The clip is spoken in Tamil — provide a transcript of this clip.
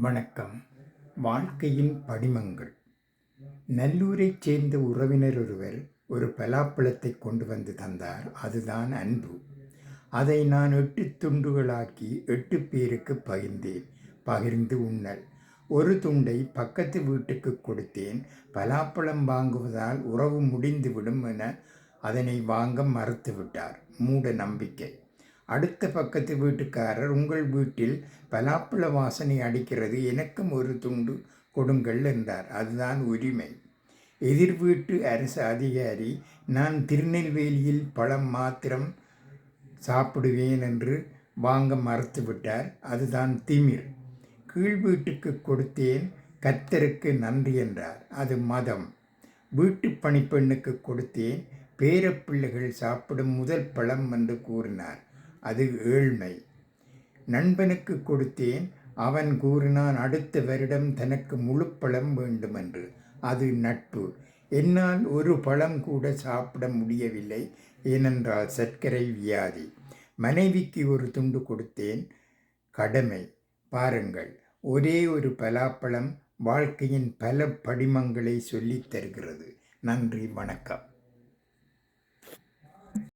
வணக்கம். வாழ்க்கையின் படிமங்கள். நல்லூரைச் சேர்ந்த உறவினர் ஒருவர் ஒரு பலாப்பழத்தை கொண்டு வந்து தந்தார். அதுதான் அன்பு. அதை நான் எட்டு துண்டுகளாக்கி எட்டு பேருக்கு பகிர்ந்தேன். பகிர்ந்து உண்ணல். ஒரு துண்டை பக்கத்து வீட்டுக்கு கொடுத்தேன். பலாப்பழம் வாங்குவதால் உறவு முடிந்துவிடும் என அதனை வாங்க மறுத்துவிட்டார். மூட நம்பிக்கை. அடுத்த பக்கத்து வீட்டுக்காரர் உங்கள் வீட்டில் பலாப்பழ வாசனை அடிக்கிறது எனக்கும் ஒரு துண்டு கொடுங்கள் என்றார். அதுதான் உரிமை. எதிர் வீட்டு அரசு அதிகாரி நான் திருநெல்வேலியில் பழம் மாத்திரம் சாப்பிடுவேன் என்று வாங்க மறுத்துவிட்டார் அதுதான் திமிர். கீழ் வீட்டுக்கு கொடுத்தேன் கத்தருக்கு நன்றி என்றார். அது மதம். வீட்டு பணிப்பெண்ணுக்கு கொடுத்தேன் பேரப்பிள்ளைகள் சாப்பிடும் முதல் பழம் என்று கூறினார். அது ஏழ்மை. நண்பனுக்கு கொடுத்தேன். அவன் கூறினான் அடுத்த வருடம் தனக்கு முழு பழம் வேண்டுமென்று. அது நட்பு. என்னால் ஒரு பழம் கூட சாப்பிட முடியவில்லை. ஏனென்றால் சர்க்கரை வியாதி. மனைவிக்கு ஒரு துண்டு கொடுத்தேன். கடமை. பாருங்கள். ஒரே ஒரு பலாப்பழம் வாழ்க்கையின் பல படிமங்களை சொல்லித் தருகிறது. நன்றி வணக்கம்.